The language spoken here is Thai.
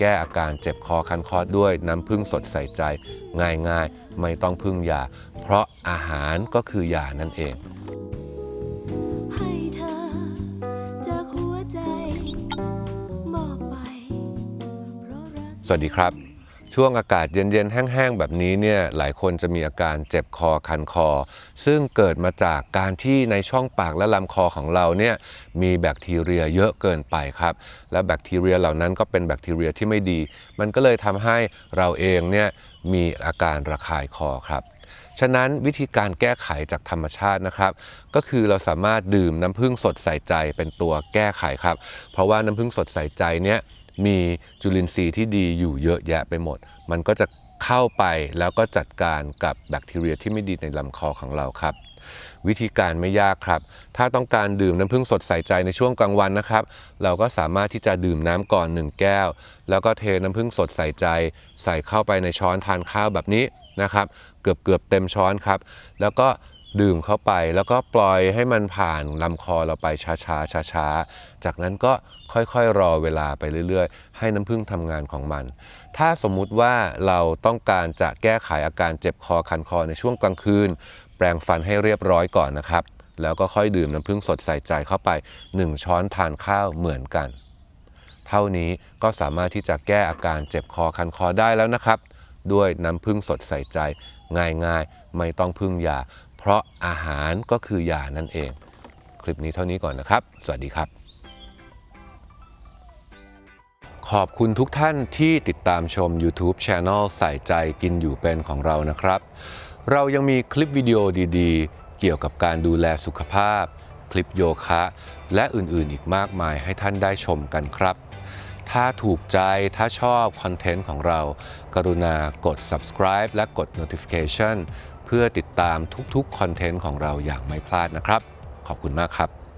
แก้อาการเจ็บคอคันคอด้วยน้ำผึ้งสดใส่ใจง่ายๆ ไม่ต้องพึ่งยา เพราะอาหารก็คือยานั่นเองให้เธอจากหัวใจมอบไปเพราะรักสวัสดีครับ ช่วงอากาศเย็นๆ แห้งๆ แบบนี้เนี่ยหลายคนจะมีอาการเจ็บคอคันคอ ซึ่งเกิดมาจากการที่ในช่องปากและลำคอของเราเนี่ยมีแบคทีเรียเยอะเกินไปครับ และแบคทีเรียเหล่านั้นก็เป็นแบคทีเรียที่ไม่ดี มันก็เลยทำให้เราเองเนี่ยมีอาการระคายคอครับฉะนั้นวิธีการแก้ไขจากธรรมชาตินะครับ ก็คือเราสามารถดื่มน้ำผึ้งสดใส่ใจเป็นตัวแก้ไขครับ เพราะว่าน้ำผึ้งสดใส่ใจเนี่ย มีจุลินทรีย์ที่ดีอยู่เยอะแยะไปหมด มันก็จะเข้าไปแล้วก็จัดการกับแบคทีเรียที่ไม่ดีในลำคอของเราครับ วิธีการไม่ยากครับ ถ้าต้องการดื่มน้ำผึ้งสดใส่ใจในช่วงกลางวันนะครับ เราก็สามารถที่จะดื่มน้ำก่อน 1 แก้ว แล้วก็เทน้ำผึ้งสดใส่ใจ ใส่เข้าไปในช้อนทานข้าวแบบนี้นะครับ เกือบเกือบๆเต็มช้อนครับ แล้วก็ ดื่มเข้าไป แล้วก็ปล่อยให้มันผ่านลำคอเราไปช้าๆช้าๆจากนั้นก็ค่อยๆรอเวลาไปเรื่อยๆ ให้น้ำผึ้งทำงานของมัน ถ้าสมมุติว่าเราต้องการจะแก้ไขอาการเจ็บคอคันคอในช่วงกลางคืน แปรงฟันให้เรียบร้อยก่อนนะครับ แล้วก็ค่อยดื่มน้ำผึ้งสดใส่ใจเข้าไป 1 ช้อนทานข้าวเหมือนกัน เท่านี้ก็สามารถที่จะแก้อาการเจ็บคอคันคอได้แล้วนะครับ ด้วยน้ำผึ้งสดใส่ใจง่ายๆ ไม่ต้องพึ่งยา เพราะอาหารก็คือยานั่นเอง คลิปนี้เท่านี้ก่อนนะครับ สวัสดีครับ ขอบคุณทุกท่านที่ติดตามชม YouTube Channel ใส่ใจกินอยู่เป็นของเรานะครับ เรายังมีคลิปวิดีโอดีๆ เกี่ยวกับการดูแลสุขภาพ คลิปโยคะ และอื่นๆอีกมากมายให้ท่านได้ชมกันครับถ้าถูกใจถ้าชอบคอนเทนต์ของเรา กรุณากด subscribe และกด notification พื่อติดตามทุกๆคอนเทนต์ของเราอย่างไม่พลาดนะครับ ขอบคุณมากครับ